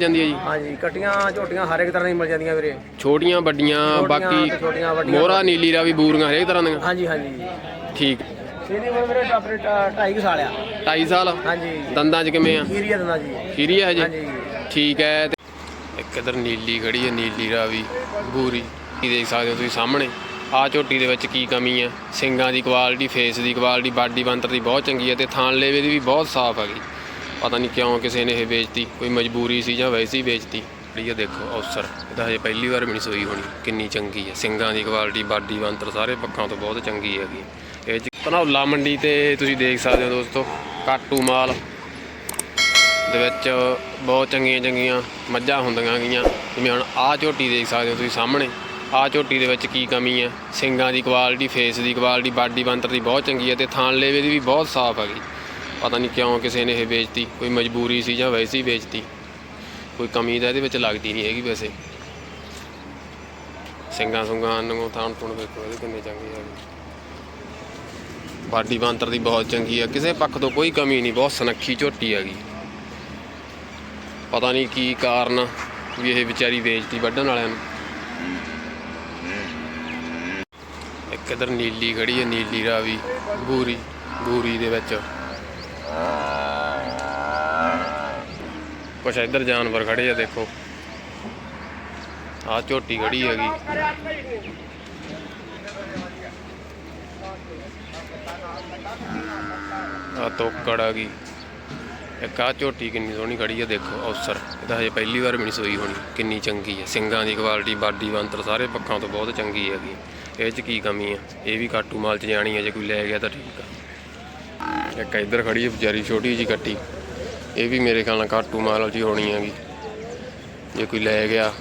ਜਾਂਦੀ ਹੈ ਜੀ। ਹਾਂਜੀ ਕਟੀਆਂ ਝੋਟੀਆਂ ਹਰ ਇੱਕ ਤਰ੍ਹਾਂ ਦੀਆਂ ਮਿਲ ਜਾਂਦੀਆਂ ਵੀਰੇ। ਛੋਟੀਆਂ ਵੱਡੀਆਂ ਬਾਕੀ ਤੇ ਛੋਟੀਆਂ ਵੱਡੀਆਂ। ਮੋਹਰਾ ਨੀਲੀ ਰਾਵੀ ਬੂਰੀਆਂ ਹਰੇਕ ਤਰ੍ਹਾਂ ਦੀਆਂ। ਹਾਂਜੀ ਹਾਂਜੀ। ਠੀਕ। ਇਹਦੀ ਉਮਰ ਵੀਰੇ ਆਪਣੇ 2.5 ਸਾਲ ਆ। 2.5 ਸਾਲ? ਹਾਂਜੀ। ਦੰਦਾਂ 'ਚ ਕਿਵੇਂ ਆ? ਕੀਰੀਆ ਦੰਦਾ ਜੀ। ਖੀਰੀ ਹੈ ਜੀ ਹਾਂਜੀ। ਠੀਕ ਹੈ ਤੇ ਇੱਕ ਇਧਰ ਨੀਲੀ ਖੜੀ ਹੈ ਨੀਲੀ ਰਾਵੀ ਬੂਰੀ। ਕੀ ਦੇਖ ਸਕਦੇ ਹੋ ਤੁਸੀਂ ਸਾਹਮਣੇ? ਆ ਝੋਟੀ ਦੇ ਵਿੱਚ ਕੀ ਕਮੀ ਹੈ? ਸਿੰਗਾਂ ਦੀ ਕੁਆਲਿਟੀ ਫੇਸ ਦੀ ਕੁਆਲਿਟੀ ਬਾਡੀ ਬੰਤਰ ਦੀ ਬਹੁਤ ਚੰਗੀ ਹੈ ਤੇ ਥਾਣ ਲੇਵੇ ਦੀ ਵੀ ਬਹੁਤ ਸਾਫ਼ ਹੈਗੀ। ਪਤਾ ਨਹੀਂ ਕਿਉਂ ਕਿਸੇ ਨੇ ਇਹ ਵੇਚਤੀ, ਕੋਈ ਮਜਬੂਰੀ ਸੀ ਜਾਂ ਵੈਸੇ ਹੀ ਵੇਚਤੀ। ਜਿਹੜੀ ਇਹ ਦੇਖੋ, ਅਫਸਰ, ਇਹ ਤਾਂ ਹਜੇ ਪਹਿਲੀ ਵਾਰ ਮਿਣੀ ਸੋਈ ਹੋਣੀ, ਕਿੰਨੀ ਚੰਗੀ ਹੈ ਸਿੰਗਾਂ ਦੀ ਕੁਆਲਿਟੀ ਬਾਡੀ ਬੰਤਰ ਸਾਰੇ ਪੱਖਾਂ ਤੋਂ ਬਹੁਤ ਚੰਗੀ ਹੈਗੀ। ਇਹ ਚ ਧਨੌਲਾ ਮੰਡੀ ਤੇ ਤੁਸੀਂ ਦੇਖ ਸਕਦੇ ਹੋ ਦੋਸਤੋ, ਕਾਟੂ ਮਾਲ, ਦੇ ਵਿੱਚ ਬਹੁਤ ਚੰਗੀਆਂ ਚੰਗੀਆਂ ਮੱਝਾਂ ਹੁੰਦੀਆਂ ਗੀਆਂ ਜਿਵੇਂ ਹੁਣ ਆਹ ਝੋਟੀ ਦੇਖ ਸਕਦੇ ਹੋ ਤੁਸੀਂ ਸਾਹਮਣੇ, ਆਹ ਝੋਟੀ ਦੇ ਵਿੱਚ ਕੀ ਕਮੀ ਹੈ ਸਿੰਗਾਂ ਦੀ ਕੁਆਲਿਟੀ ਫੇਸ ਦੀ ਕੁਆਲਿਟੀ ਬਾਡੀ ਬੰਤਰ ਦੀ ਬਹੁਤ ਚੰਗੀ ਹੈ ਤੇ ਥਾਣ ਲੇਵੇ ਦੀ ਵੀ ਬਹੁਤ ਸਾਫ਼ ਹੈਗੀ। ਪਤਾ ਨਹੀਂ ਕਿਉਂ ਕਿਸੇ ਨੇ ਇਹ ਵੇਚਤੀ, ਕੋਈ ਮਜਬੂਰੀ ਸੀ ਜਾਂ ਵੈਸੇ ਹੀ ਵੇਚਤੀ। ਕੋਈ ਕਮੀ ਤਾਂ ਇਹਦੇ ਵਿੱਚ ਲੱਗਦੀ ਨਹੀਂ ਹੈਗੀ ਵੈਸੇ। ਸਿੰਗਾਂ ਸੁੰਗਾਂ ਨੂੰ ਥਾਣ ਥੁਣ ਵੇਖੋ ਇਹਦੇ ਕਿੰਨੇ ਚੰਗੇ ਹੈਗੇ। ਬਾਡੀ ਬੰਤਰ ਦੀ ਬਹੁਤ ਚੰਗੀ ਹੈ ਕਿਸੇ ਪੱਖ ਤੋਂ ਕੋਈ ਕਮੀ ਨਹੀਂ, ਬਹੁਤ ਸੁਨੱਖੀ ਝੋਟੀ ਹੈਗੀ। ਪਤਾ ਨਹੀਂ ਕੀ ਕਾਰਨ ਵੀ ਇਹ ਵਿਚਾਰੀ ਵੇਚਤੀ ਵੱਢਣ ਵਾਲਿਆਂ ਨੂੰ। ਇੱਕ ਇਧਰ ਨੀਲੀ ਖੜੀ ਹੈ ਨੀਲੀ ਰਾਵੀ, ਬੂਰੀ ਗੂਰੀ ਦੇ ਵਿੱਚ। ਕੁਛ ਇੱਧਰ ਜਾਨਵਰ ਖੜੇ ਆ, ਦੇਖੋ। ਆਹ ਝੋਟੀ ਖੜੀ ਹੈਗੀ। ਆ ਤੋਕੜ ਆ ਗਈ। ਇੱਕ ਆਹ ਝੋਟੀ ਕਿੰਨੀ ਸੋਹਣੀ ਖੜੀ ਆ, ਦੇਖੋ, ਅਫਸਰ। ਇਹ ਤਾਂ ਹਜੇ ਪਹਿਲੀ ਵਾਰ ਵੀ ਨਹੀਂ ਸੋਈ ਹੋਣੀ। ਕਿੰਨੀ ਚੰਗੀ ਹੈ ਸਿੰਗਾਂ ਦੀ ਕੁਆਲਿਟੀ ਬਾਡੀ ਬੰਤਰ ਸਾਰੇ ਪੱਖਾਂ ਤੋਂ ਬਹੁਤ ਚੰਗੀ ਹੈਗੀ। ਇਹ 'ਚ ਕੀ ਕਮੀ ਆ? ਇਹ ਵੀ ਕਾਟੂ ਮਾਲ 'ਚ ਜਾਣੀ ਹੈ ਜੇ ਕੋਈ ਲੈ ਗਿਆ ਤਾਂ ਠੀਕ ਆ। ਇੱਕ ਇੱਧਰ ਖੜੀ ਹੈ ਵਿਚਾਰੀ ਛੋਟੀ ਜੀ ਕੱਟੀ। ਇਹ ਵੀ ਮੇਰੇ ਖਿਆਲ ਨਾਲ ਕਾਟੂ ਮਾਲ ਜੀ ਹੀ ਹੋਣੀ ਹੈਗੀ। ਜੇ ਕੋਈ ਲੈ ਗਿਆ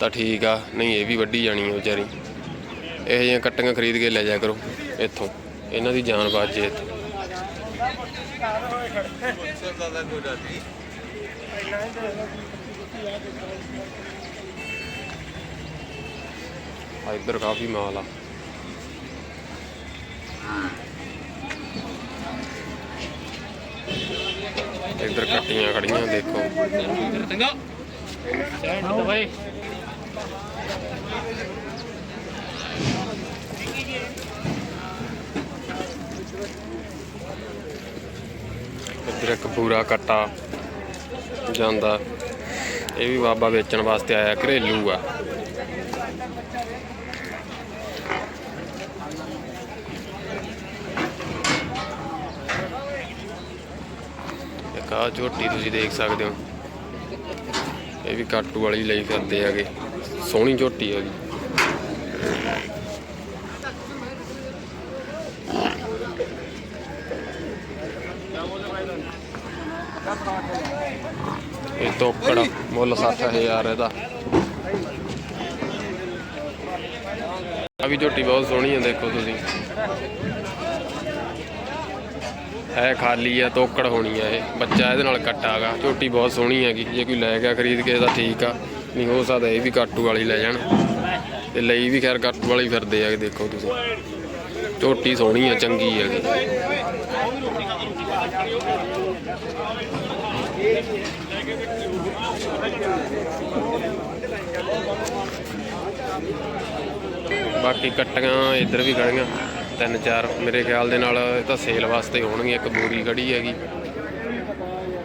ਤਾਂ ਠੀਕ ਆ, ਨਹੀਂ ਇਹ ਵੀ ਵੱਡੀ ਜਾਣੀ ਹੈ ਵਿਚਾਰੀ। ਇਹ ਜਿਹੀਆਂ ਕੱਟੀਆਂ ਖਰੀਦ ਕੇ ਲੈ ਜਾ ਕਰੋ ਇੱਥੋਂ। ਇਹਨਾਂ ਦੀ ਜਾਨ ਬਚ ਜੇ ਇੱਥੇ। ਆ ਇੱਧਰ ਕਾਫੀ ਮਾਲ ਆ। ਇੱਧਰ ਕੱਟੀਆਂ ਖੜੀਆਂ ਦੇਖੋ। ਇੱਧਰ ਇੱਕ ਪੂਰਾ ਕੱਟਾ ਜਾਂਦਾ। ਇਹ ਵੀ ਬਾਬਾ ਵੇਚਣ ਵਾਸਤੇ ਆਇਆ ਘਰੇਲੂ ਆ ਇੱਕ ਆਹ ਝੋਟੀ ਤੁਸੀਂ ਦੇਖ ਸਕਦੇ ਹੋ। ਇਹ ਵੀ ਕਾਟੂ ਵਾਲੀ ਲਈ ਫਿਰਦੇ ਹੈਗੇ। ਸੋਹਣੀ ਝੋਟੀ ਹੈਗੀ। ਇਹ ਤੋਕੜ ਮੁੱਲ 60000 ਇਹਦਾ। ਆ ਵੀ ਝੋਟੀ ਬਹੁਤ ਸੋਹਣੀ ਹੈ ਦੇਖੋ ਤੁਸੀਂ। ਹੈ ਖਾਲੀ ਆ ਤੋਕੜ ਹੋਣੀ ਆ ਇਹ। ਬੱਚਾ ਇਹਦੇ ਨਾਲ ਕੱਟਾ ਹੈਗਾ ਝੋਟੀ ਬਹੁਤ ਸੋਹਣੀ ਹੈਗੀ। ਜੇ ਕੋਈ ਲੈ ਗਿਆ ਖਰੀਦ ਕੇ ਤਾਂ ਠੀਕ ਆ। ਨਹੀਂ ਹੋ ਸਕਦਾ ਇਹ ਵੀ ਕਾਟੂ ਵਾਲੀ ਲੈ ਜਾਣ। ਤੇ ਲਈ ਵੀ ਖੈਰ ਕਾਟੂ ਵਾਲੀ ਫਿਰਦੇ ਆ, ਦੇਖੋ ਤੁਸੀਂ। ਝੋਟੀ ਸੋਹਣੀ ਆ, ਚੰਗੀ ਹੈਗੀ। ਬਾਕੀ ਕੱਟੀਆਂ ਇੱਧਰ ਵੀ ਖੜੀਆਂ। ਤਿੰਨ ਚਾਰ ਮੇਰੇ ਖਿਆਲ ਦੇ ਨਾਲ ਇਹ ਤਾਂ ਸੇਲ ਵਾਸਤੇ ਹੋਣਗੀਆਂ, ਇੱਕ ਬੋਰੀ ਖੜੀ ਹੈਗੀ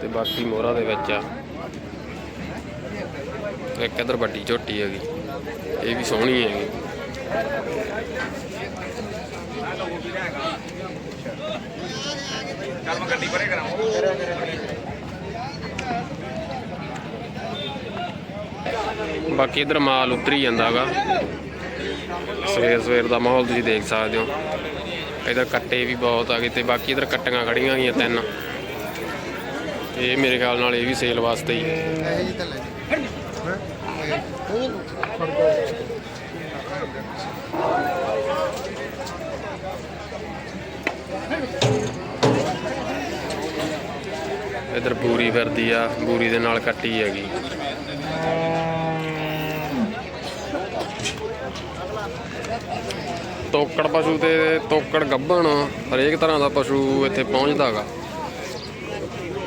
ਤੇ ਬਾਕੀ ਮੋਹਰਾ ਦੇ ਵਿੱਚ ਆ। ਇੱਕ ਇੱਧਰ ਵੱਡੀ ਝੋਟੀ ਹੈਗੀ, ਇਹ ਵੀ ਸੋਹਣੀ ਹੈਗੀ। ਬਾਕੀ ਇਧਰ ਮਾਲ ਉਤਰੀ ਜਾਂਦਾਗਾ। ਸਵੇਰ ਸਵੇਰ ਦਾ ਮਾਹੌਲ ਤੁਸੀਂ ਦੇਖ ਸਕਦੇ ਹੋ। ਇਧਰ ਕੱਟੇ ਵੀ ਬਹੁਤ ਆ ਗਏ ਤੇ ਬਾਕੀ ਇਧਰ ਕੱਟੀਆਂ ਖੜੀਆਂ ਗਈਆਂ ਤਿੰਨ। ਇਹ ਮੇਰੇ ਖਿਆਲ ਨਾਲ ਇਹ ਵੀ ਸੇਲ ਵਾਸਤੇ ਹੀ ਇਧਰ ਬੂਰੀ ਫਿਰਦੀ ਆ, ਬੂਰੀ ਦੇ ਨਾਲ ਕੱਟੀ ਹੈਗੀ। ਤੋਕੜ ਪਸ਼ੂ ਤੇ ਤੋਕੜ ਗੱਭਣ, ਹਰੇਕ ਤਰ੍ਹਾਂ ਦਾ ਪਸ਼ੂ ਇੱਥੇ ਪਹੁੰਚਦਾਗਾ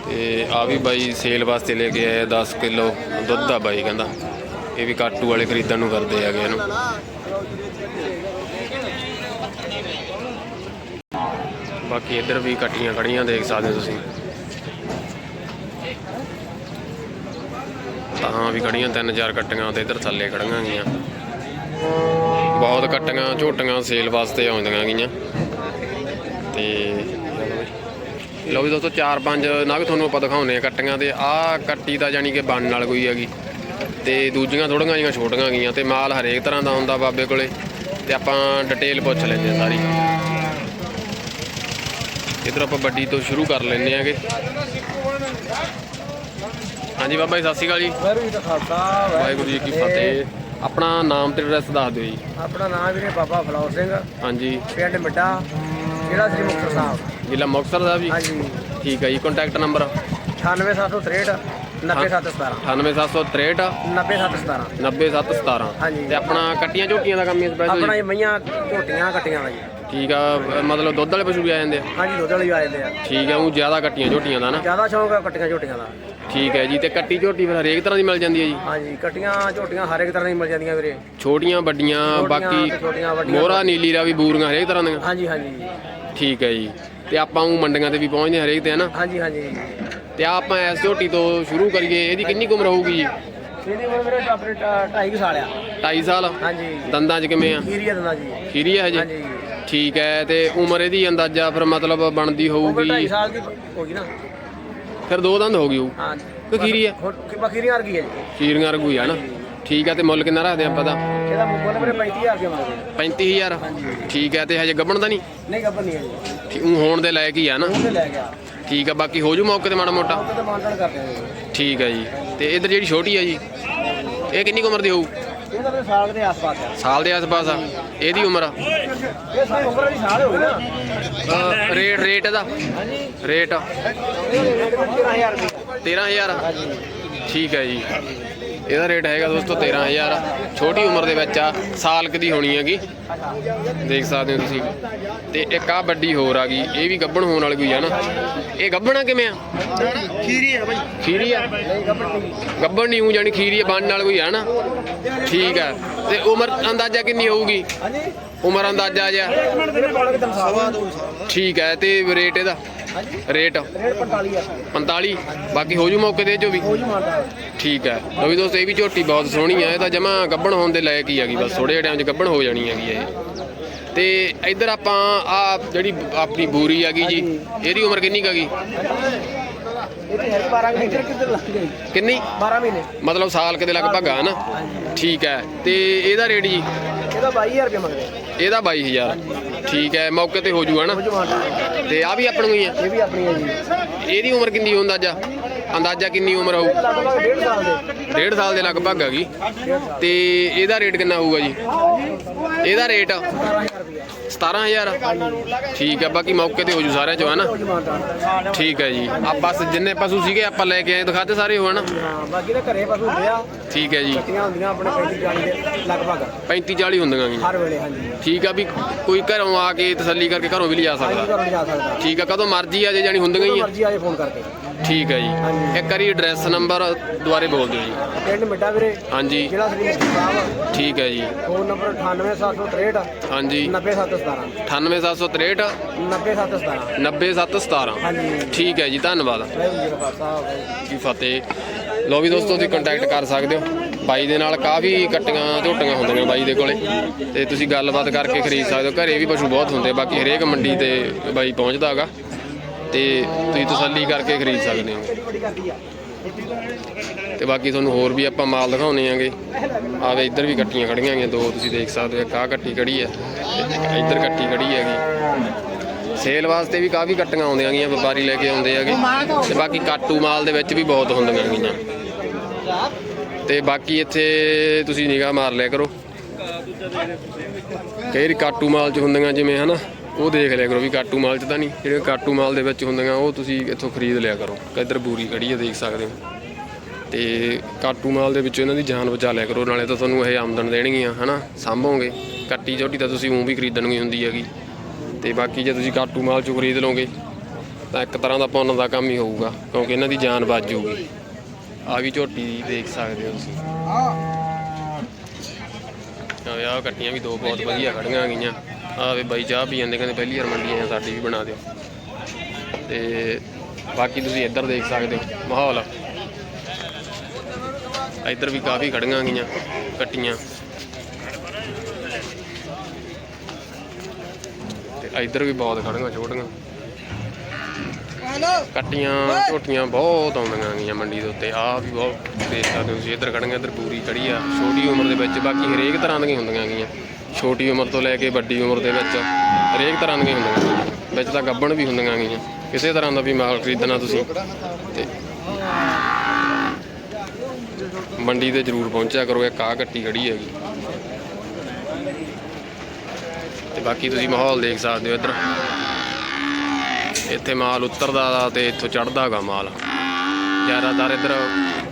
ਤੇ ਆ ਵੀ ਬਾਈ ਸੇਲ ਵਾਸਤੇ ਲੈ ਕੇ ਆਇਆ 10 ਕਿਲੋ ਦੁੱਧ ਆ ਬਾਈ ਕਹਿੰਦਾ। ਇਹ ਵੀ ਕਾਟੂ ਵਾਲੇ ਖਰੀਦਣ ਨੂੰ ਕਰਦੇ ਹੈਗੇ ਇਹਨੂੰ। ਬਾਕੀ ਇੱਧਰ ਵੀ ਕੱਟੀਆਂ ਖੜੀਆਂ ਦੇਖ ਸਕਦੇ ਹੋ ਤੁਸੀਂ। ਤਾਂ ਵੀ ਖੜੀਆਂ, ਤਿੰਨ ਚਾਰ ਕੱਟੀਆਂ ਤੇ ਇੱਧਰ ਥੱਲੇ ਖੜੀਆਂ ਗਈਆਂ। ਬਹੁਤ ਕੱਟੀਆਂ ਝੋਟੀਆਂ ਸੇਲ ਵਾਸਤੇ ਆਉਂਦੀਆਂ ਗਈਆਂ। ਤੇ ਲਓ ਵੀ ਦੋਸਤੋ ਚਾਰ ਪੰਜ ਨਗ ਤੁਹਾਨੂੰ ਆਪਾਂ ਦਿਖਾਉਨੇ ਆ ਕੱਟੀਆਂ ਤੇ ਆਹ ਕੱਟੀ ਤਾਂ ਜਾਨੀ ਕਿ ਬਣਨ ਨਾਲ ਕੋਈ ਹੈਗੀ। ਤੇ ਦੂਜੀਆਂ ਥੋੜੀਆਂ ਜਿਹੀਆਂ ਛੋਟੀਆਂ ਗਈਆਂ ਤੇ ਮਾਲ ਹਰੇਕ ਤਰ੍ਹਾਂ ਦਾ ਹੁੰਦਾ ਬਾਬੇ ਕੋਲੇ। ਤੇ ਆਪਾਂ ਡਿਟੇਲ ਪੁੱਛ ਲੈਂਦੇ ਆ ਸਾਰੀ। ਇਧਰ ਆਪਾਂ ਵੱਡੀ ਤੋਂ ਸ਼ੁਰੂ ਕਰ ਲੈਂਦੇ ਆਂਗੇ ਹਾਂਜੀ ਬਾਬਾ ਜੀ ਸਤਿ ਸ਼੍ਰੀ ਅਕਾਲ ਜੀ। ਵਾਹਿਗੁਰੂ ਜੀ ਕੀ ਫਤਿਹ। ਆਪਣਾ ਨਾਮ ਤੇ ਐਡਰੈਸ ਦੱਸ ਦਿਓ ਜੀ। ਆਪਣਾ ਨਾਮ ਵੀਰੇ ਬਾਬਾ ਫਲੌਰ ਸਿੰਘ। ਹਾਂਜੀ। ਪਿੰਡ ਮਿੱਡਾ ਜ਼ਿਲ੍ਹਾ ਸ੍ਰੀ ਮੁਕਤਸਰ ਸਾਹਿਬ। ਜ਼ਿਲ੍ਹਾ ਮੁਕਤਸਰ ਦਾ ਜੀ? ਹਾਂਜੀ। ਠੀਕ ਹੈ ਜੀ ਕੰਟੈਕਟ ਨੰਬਰ 98763 90717 98763 90717 90717 ਹਾਂਜੀ। ਤੇ ਆਪਣਾ ਕੱਟੀਆਂ ਝੋਟੀਆਂ ਦਾ ਕੰਮ ਹੀ ਸਪੈਸ਼ਲ ਆਪਣਾ ਇਹ ਮਈਆਂ ਝੋਟੀਆਂ ਕੱਟੀਆਂ ਜੀ। ਠੀਕ ਆ ਮਤਲਬ ਦੁੱਧ ਵਾਲੇ ਪਸ਼ੂ ਵੀ ਆ ਜਾਂਦੇ ਆ? ਹਾਂਜੀ ਦੁੱਧ ਵਾਲੀ ਆ ਜਾਂਦੇ ਆ। ਠੀਕ ਆ ਉਹ ਜ਼ਿਆਦਾ ਕੱਟੀਆਂ ਝੋਟੀਆਂ ਦਾ ਨਾ? ਜ਼ਿਆਦਾ ਸ਼ੌਂਕ ਆ ਕੱਟੀਆਂ ਝੋਟੀਆਂ ਦਾ। ਠੀਕ ਹੈ ਜੀ ਤੇ ਕੱਟੀ ਝੋਟੀ ਫਿਰ ਹਰੇਕ ਤਰ੍ਹਾਂ ਦੀ ਮਿਲ ਜਾਂਦੀ ਹੈ ਜੀ? ਹਾਂਜੀ ਕੱਟੀਆਂ ਝੋਟੀਆਂ ਹਰ ਇੱਕ ਤਰ੍ਹਾਂ ਦੀਆਂ ਮਿਲ ਜਾਂਦੀਆਂ ਵੀਰੇ। ਛੋਟੀਆਂ ਵੱਡੀਆਂ ਬਾਕੀ ਛੋਟੀਆਂ ਵੱਡੀਆਂ। ਮੋਹਰਾ ਨੀਲੀ ਰਾਵੀ ਬੂਰੀਆਂ ਹਰੇਕ ਤਰ੍ਹਾਂ ਦੀਆਂ? ਹਾਂਜੀ ਹਾਂਜੀ। ਠੀਕ ਹੈ ਜੀ ਤੇ ਆਪਾਂ ਉਹ ਮੰਡੀਆਂ ਤੇ ਵੀ ਪਹੁੰਚਦੇ ਹਰੇਕ ਤੇ ਹਨਾ ਹਾਂਜੀ ਹਾਂਜੀ। ਤੇ ਆਪਾਂ ਇਸ ਝੋਟੀ ਤੋਂ ਸ਼ੁਰੂ ਕਰੀਏ ਇਹਦੀ ਕਿੰਨੀ ਉਮਰ ਹੋਊਗੀ ਜੀ? ਇਹਦੀ ਉਮਰ ਵੀਰੇ ਆਪਣੇ 2.5 ਸਾਲ ਆ। 2.5 ਸਾਲ? ਹਾਂਜੀ। ਦੰਦਾਂ 'ਚ ਕਿਵੇਂ ਆ? ਹੀਰੀਆ ਦਿੰਦਾ ਜੀ ਖੀਰੀ ਹੈ ਹਜੇ? ਹਾਂਜੀ। ਠੀਕ ਹੈ ਤੇ ਉਮਰ ਇਹਦੀ ਅੰਦਾਜ਼ਾ ਫਿਰ ਮਤਲਬ ਬਣਦੀ ਉਮਰ ਹੋਊਗੀ। 2.5 ਸਾਲ ਦੀ ਹੋ ਗਈ ਨਾ। ਫਿਰ ਦੋ ਦੰਦ ਹੋ ਗਈ ਉਹ ਹਾਂ ਕਿ ਖੀਰੀ ਆ ਹੁਣ ਬਖੀਰੀਆਂ ਵਰਗੀ ਹੈ ਜੀ। ਖੀਰੀਆਂ ਰਗੂਈ ਆ ਨਾ। ਠੀਕ ਹੈ ਤੇ ਮੁੱਲ ਕਿੰਨਾ ਰੱਖਦੇ ਆਪਾਂ ਦਾ ਇਹਦਾ ਮੁੱਲ ਵੀਰੇ 35000 ਰੁਪਏ ਮੰਗਦੇ 35000 ਹਾਂਜੀ ਠੀਕ ਹੈ ਤੇ ਹਜੇ ਗੱਬਣ ਦਾ ਨਹੀਂ? ਨਹੀਂ ਗੱਬਰ ਨਹੀਂ ਹੈ ਜੀ। ਠੀਕ, ਊਂ ਹੋਣ ਦੇ ਲਾਇਕ ਹੀ ਆ ਨਾ। ਉਹਨੇ ਲੈ ਗਿਆ ਠੀਕ ਆ ਬਾਕੀ ਹੋ ਜੂ ਮੌਕੇ ਤੇ ਮਾੜਾ ਮੋਟਾ? ਉਹ ਤੇ ਮਾਨਦਾਨ ਕਰਦੇ ਆ ਜੀ। ਠੀਕ ਹੈ ਜੀ। ਤੇ ਇਧਰ ਜਿਹੜੀ ਛੋਟੀ ਆ ਜੀ ਇਹ ਕਿੰਨੀ ਕੁ ਉਮਰ ਦੀ ਹੋਊ? ਸਾਲ ਦੇ ਆਸ-ਪਾਸ ਆ। ਸਾਲ ਦੇ ਆਸ-ਪਾਸ ਆ। ਇਹਦੀ ਉਮਰ ਇਹ ਸਾਲ ਉਮਰ ਦੀ ਸਾਲ ਹੋ ਗਈ ਨਾ ਰੇਟ ਰੇਟ ਇਹਦਾ। ਹਾਂਜੀ। ਰੇਟ ਇਹ ਰੇਟ 13000 ਰੁਪਏ 13000 ਹਾਂਜੀ। ਠੀਕ ਹੈ ਜੀ। ਇਹਦਾ ਰੇਟ ਹੈਗਾ ਦੋਸਤੋ 13000 ਛੋਟੀ ਉਮਰ ਦੇ ਵਿੱਚ ਆ ਸਾਲ ਕੁ ਦੀ ਹੋਣੀ ਹੈਗੀ। ਦੇਖ ਸਕਦੇ ਹੋ ਤੁਸੀਂ। ਤੇ ਇੱਕ ਆ ਵੱਡੀ ਹੋਰ ਆ ਗਈ ਇਹ ਵੀ ਗੱਬਣ ਹੋਣ ਵਾਲੀ ਕੋਈ ਆ ਨਾ। ਇਹ ਗੱਬਣਾ ਕਿਵੇਂ ਆ? ਖੀਰੀ ਹੈ ਬਾਈ। ਖੀਰੀ ਆ? ਗੱਬਰ ਨਹੀਂ ਗੱਬਣ ਨਹੀਂ ਹੂੰ ਜਾਣੀ ਖੀਰੀ ਆ ਬਣਨ ਨਾਲ ਕੋਈ ਆ ਨਾ। ਠੀਕ ਆ। ਤੇ ਉਮਰ ਅੰਦਾਜ਼ਾ ਕਿੰਨੀ ਹੋਊਗੀ? ਹਾਂਜੀ। ਉਮਰ ਅੰਦਾਜ਼ਾ ਜਿਆ ਠੀਕ ਹੈ ਤੇ ਰੇਟ ਇਹਦਾ? ਰੇਟ ਰੇਟ 45 ਆ 45 ਬਾਕੀ ਹੋ ਜੂ ਮੌਕੇ ਤੇ ਜੋ ਵੀ? ਹੋ ਜੀ ਮਾਨਦਾਨ ਠੀਕ ਹੈ। ਲੋ ਵੀ ਦੋਸਤੋ ਇਹ ਵੀ ਝੋਟੀ ਬਹੁਤ ਸੋਹਣੀ ਹੈ ਇਹ ਤਾਂ ਜਮਾ ਗੱਬਣ ਹੋਣ ਦੇ ਲਾਇਕ ਹੀ ਹੈਗੀ ਬਸ ਥੋੜੇ ਜਿਹੇ ਟਾਈਮ 'ਚ ਗੱਬਣ ਹੋ ਜਾਣੀ ਹੈਗੀ ਇਹ। ਤੇ ਇੱਧਰ ਆਪਾਂ ਆ ਜਿਹੜੀ ਆਪਣੀ ਬੂਰੀ ਹੈਗੀ ਜੀ ਇਹਦੀ ਉਮਰ ਕਿੰਨੀ ਕੁ ਹੈਗੀ? ਇਹ ਤੇ ਹੈ 12 ਮਹੀਨੇ। ਕਿੱਧਰ ਲੱਗ ਗਈ ਕਿੰਨੀ? 12 ਮਹੀਨੇ। ਮਤਲਬ ਸਾਲ ਕੇ ਦੇ ਲਗਭਗ ਆ ਨਾ ਠੀਕ ਹੈ। ਤੇ ਇਹਦਾ ਰੇਟ ਜੀ? ਇਹਦਾ 22000 ਰੁਪਏ ਮੰਗਦੇ। ਇਹਦਾ 22000 ਠੀਕ ਹੈ ਮੌਕੇ ਤੇ ਹੋ ਨਾ ਜੀ ਮਾਨਦਾਨ ਤੇ ਆ ਵੀ ਆਪਣੀ ਹੀ ਆ ਇਹ ਵੀ ਆਪਣੀ ਹੈ ਜੀ। ਇਹਦੀ ਉਮਰ ਕਿੰਨੀ ਹੋਊ ਅੰਦਾਜ਼ਾ? ਅੰਦਾਜ਼ਾ ਕਿੰਨੀ ਉਮਰ ਹੋਊ? ਲਗਭਗ 1.5 ਸਾਲ ਦੇ। ਡੇਢ ਸਾਲ ਦੇ ਲਗਭਗ ਹੈਗੀ। 1.5 ਤੇ ਇਹਦਾ ਰੇਟ ਕਿੰਨਾ ਹੋਊਗਾ ਜੀ? ਇਹਦਾ ਰੇਟ 17000 ਰੁਪਏ 17000 ਠੀਕ ਹੈ ਬਾਕੀ ਮੌਕੇ ਤੇ ਹੋ ਜੂ ਸਾਰਿਆਂ ਚੋਂ ਹੈ ਨਾ ਜੀ ਠੀਕ ਹੈ ਜੀ। ਆ ਬਸ ਜਿੰਨੇ ਪਸ਼ੂ ਸੀਗੇ ਆਪਾਂ ਲੈ ਕੇ ਆਏ ਦਿਖਾਤੇ ਸਾਰੇ ਹੋ ਨਾ ਹਾਂ ਬਾਕੀ ਤਾਂ ਘਰੇ ਪਸ਼ੂ ਹੁੰਦੇ ਆ। ਠੀਕ ਹੈ ਜੀ। ਕੱਟੀਆਂ ਹੁੰਦੀਆਂ ਆਪਣੇ 35 40 ਦੇ ਲਗਭਗ। 35 40 ਹੁੰਦੀਆਂ ਗੀਆਂ। ਹਰ ਵੇਲੇ ਹਾਂਜੀ। ਠੀਕ ਆ ਵੀ ਕੋਈ ਘਰੋਂ ਆ ਕੇ ਤਸੱਲੀ ਕਰਕੇ ਘਰੋਂ ਵੀ ਲਿਜਾ ਹਾਂਜੀ ਸਕਦਾ। ਜਾ ਠੀਕ ਆ ਕਦੋਂ ਮਰਜ਼ੀ ਆ ਜੇ ਜਾਣੀ ਹੁੰਦੀਆਂ ਹੀ ਆ ਮਰਜ਼ੀ ਆਏ ਫੋਨ ਕਰਕੇ। ਠੀਕ ਹੈ ਜੀ। ਇੱਕ ਵਾਰੀ ਐਡਰੈਸ ਨੰਬਰ ਦੁਬਾਰੇ ਬੋਲ ਦਿਓ ਜੀ। ਪਿੰਡ ਮਿੱਟਾ ਵੀਰੇ। ਹਾਂਜੀ। ਜ਼ਿਲ੍ਹਾ ਸ੍ਰੀ ਸਾਹਿਬ ਠੀਕ ਹੈ ਜੀ। ਫੋਨ ਨੰਬਰ 98763 ਹਾਂਜੀ। 90717 98763 90717 90717 ਹਾਂਜੀ। ਠੀਕ ਹੈ ਜੀ ਧੰਨਵਾਦ। ਜੀ ਫਤਿਹ। ਲੋ ਵੀ ਦੋਸਤੋ ਤੁਸੀਂ ਕੰਟੈਕਟ ਕਰ ਸਕਦੇ ਹੋ। ਬਾਈ ਦੇ ਨਾਲ ਕਾਫੀ ਕੱਟੀਆਂ ਝੋਟੀਆਂ ਹੁੰਦੀਆਂ ਬਾਈ ਦੇ ਕੋਲੇ। ਤੇ ਤੁਸੀਂ ਗੱਲਬਾਤ ਕਰਕੇ ਖਰੀਦ ਸਕਦੇ ਹੋ। ਘਰੇ ਵੀ ਪਸ਼ੂ ਬਹੁਤ ਹੁੰਦੇ ਬਾਕੀ ਹਰੇਕ ਮੰਡੀ ਤੇ ਬਾਈ ਪਹੁੰਚਦਾ ਹੈਗਾ। ਤੇ ਤੁਸੀਂ ਤਸੱਲੀ ਕਰਕੇ ਖਰੀਦ ਸਕਦੇ ਹੋ। ਬੜੀ ਤੇ ਬਾਕੀ ਤੁਹਾਨੂੰ ਹੋਰ ਵੀ ਆਪਾਂ ਮਾਲ ਦਿਖਾਉਣੇ ਆਂਗੇ। ਆਵੇ ਇੱਧਰ ਵੀ ਕੱਟੀਆਂ ਖੜੀਆਂ ਹੈਗੀਆਂ, ਦੋ ਤੁਸੀਂ ਦੇਖ ਸਕਦੇ ਹੋ ਕਾਹ ਕੱਟੀ ਖੜੀ ਹੈ ਇੱਧਰ ਕੱਟੀ ਖੜੀ ਹੈਗੀ। ਸੇਲ ਵਾਸਤੇ ਵੀ ਕਾਫੀ ਕੱਟੀਆਂ ਆਉਂਦੀਆਂ ਹੈਗੀਆਂ, ਵਪਾਰੀ ਲੈ ਕੇ ਆਉਂਦੇ ਹੈਗੇ। ਤੇ ਬਾਕੀ ਕਾਟੂ ਮਾਲ ਦੇ ਵਿੱਚ ਵੀ ਬਹੁਤ ਹੁੰਦੀਆਂ ਹੈਗੀਆਂ। ਤੇ ਬਾਕੀ ਇੱਥੇ ਤੁਸੀਂ ਨਿਗਾਹ ਮਾਰ ਲਿਆ ਕਰੋ। ਕਈ ਕਾਟੂ ਮਾਲ ਚ ਹੁੰਦੀਆਂ ਜਿਵੇਂ, ਹਨਾ? ਉਹ ਦੇਖ ਲਿਆ ਕਰੋ ਵੀ ਕਾਟੂ ਮਾਲ ਚ ਤਾਂ ਨਹੀਂ ਜਿਹੜੇ ਕਾਟੂ ਮਾਲ ਦੇ ਵਿੱਚ ਹੁੰਦੀਆਂ, ਉਹ ਤੁਸੀਂ ਇੱਥੋਂ ਖਰੀਦ ਲਿਆ ਕਰੋ। ਇੱਧਰ ਬੂਰੀ ਖੜੀ ਹੈ ਦੇਖ ਸਕਦੇ ਹੋ। ਤੇ ਕਾਟੂ ਮਾਲ ਦੇ ਵਿੱਚ ਇਹਨਾਂ ਦੀ ਜਾਨ ਬਚਾ ਲਿਆ ਕਰੋ, ਨਾਲੇ ਤਾਂ ਤੁਹਾਨੂੰ ਇਹ ਆਮਦਨ ਦੇਣਗੀਆਂ, ਹਨਾ? ਸਾਂਭੋਗੇ। ਕੱਟੀ ਝੋਟੀ ਤਾਂ ਤੁਸੀਂ ਉਂ ਵੀ ਖਰੀਦਣੀ ਹੁੰਦੀ ਹੈਗੀ। ਤੇ ਬਾਕੀ ਜੇ ਤੁਸੀਂ ਕਾਟੂ ਮਾਲ ਚੋਂ ਖਰੀਦ ਲਓਗੇ, ਤਾਂ ਇੱਕ ਤਰ੍ਹਾਂ ਦਾ ਪੁੰਨ ਦਾ ਕੰਮ ਹੀ ਹੋਊਗਾ, ਕਿਉਂਕਿ ਇਹਨਾਂ ਦੀ ਜਾਨ ਬਚ ਜੂਗੀ ਆ ਵੀ ਝੋਟੀ ਦੇਖ ਸਕਦੇ ਹੋ ਤੁਸੀਂ। ਆ ਆਹ ਕੱਟੀਆਂ ਵੀ ਦੋ ਬਹੁਤ ਵਧੀਆ ਖੜੀਆਂ ਗਈਆਂ। ਆ ਵੇ ਬਾਈ ਚਾਹ ਪੀ ਜਾਂਦੇ ਕਹਿੰਦੇ ਪਹਿਲੀ ਵਾਰ ਮੰਡੀ ਆਏ ਸਾਡੀ ਵੀ ਬਣਾ ਦਿਓ। ਤੇ ਬਾਕੀ ਤੁਸੀਂ ਇੱਧਰ ਦੇਖ ਸਕਦੇ ਹੋ ਮਾਹੌਲ। ਇੱਧਰ ਵੀ ਕਾਫੀ ਖੜੀਆਂ ਗਈਆਂ ਕੱਟੀਆਂ। ਤੇ ਇੱਧਰ ਵੀ ਬਹੁਤ ਖੜੀਆਂ ਛੋਟੀਆਂ। ਕੱਟੀਆਂ ਝੋਟੀਆਂ ਬਹੁਤ ਆਉਂਦੀਆਂ ਗਈਆਂ ਮੰਡੀ ਦੇ ਉੱਤੇ ਆ ਵੀ ਬਹੁਤ ਦੇਖ ਸਕਦੇ ਹੋ ਤੁਸੀਂ ਇੱਧਰ ਖੜੀਆਂ ਇੱਧਰ ਪੂਰੀ ਖੜੀ ਆ। ਛੋਟੀ ਉਮਰ ਦੇ ਵਿੱਚ ਬਾਕੀ ਹਰੇਕ ਤਰ੍ਹਾਂ ਦੀਆਂ ਹੁੰਦੀਆਂ ਗਈਆਂ। ਛੋਟੀ ਉਮਰ ਤੋਂ ਲੈ ਕੇ ਵੱਡੀ ਉਮਰ ਦੇ ਵਿੱਚ ਹਰੇਕ ਤਰ੍ਹਾਂ ਦੀਆਂ ਹੁੰਦੀਆਂ ਵਿੱਚ ਤਾਂ ਗੱਬਣ ਵੀ ਹੁੰਦੀਆਂ ਗਈਆਂ ਕਿਸੇ ਤਰ੍ਹਾਂ ਦਾ ਵੀ ਮਾਲ ਖਰੀਦਣਾ ਤੁਸੀਂ ਤੇ ਮੰਡੀ ਤੇ ਜ਼ਰੂਰ ਪਹੁੰਚਿਆ ਕਰੋ, ਇੱਕ ਆ ਕੱਟੀ ਖੜੀ ਹੈਗੀ। ਤੇ ਬਾਕੀ ਤੁਸੀਂ ਮਾਹੌਲ ਦੇਖ ਸਕਦੇ ਹੋ ਇੱਧਰ। ਇੱਥੇ ਮਾਲ ਉਤਰਦਾ ਗਾ ਤੇ ਇੱਥੋਂ ਚੜਦਾ ਗਾ ਮਾਲ। ਜ਼ਿਆਦਾਤਰ ਇੱਧਰ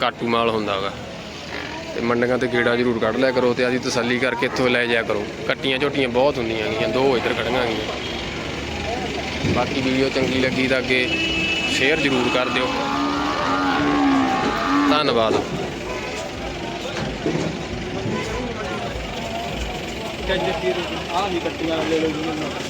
ਕਾਟੂ ਮਾਲ ਹੁੰਦਾ ਗਾ। ਤੇ ਮੰਡੀਆਂ ਤੇ ਗੇੜਾ ਜ਼ਰੂਰ ਕੱਢ ਲਿਆ ਕਰੋ ਤੇ ਆਦੀ ਤਸੱਲੀ ਕਰਕੇ ਇੱਥੋਂ ਲੈ ਜਾਇਆ ਕਰੋ। ਕੱਟੀਆਂ ਝੋਟੀਆਂ ਬਹੁਤ ਹੁੰਦੀਆਂ ਗੀਆਂ, ਦੋ ਇੱਧਰ ਖੜੀਆਂ ਗਈਆਂ। ਬਾਕੀ ਵੀਡੀਓ ਚੰਗੀ ਲੱਗੀ ਤਾਂ ਅੱਗੇ ਸ਼ੇਅਰ ਜ਼ਰੂਰ ਕਰ ਦਿਓ। ਧੰਨਵਾਦ। ਆ ਵੀ ਕੱਟੀਆਂ ਲੈ ਲਓ ਜੀ।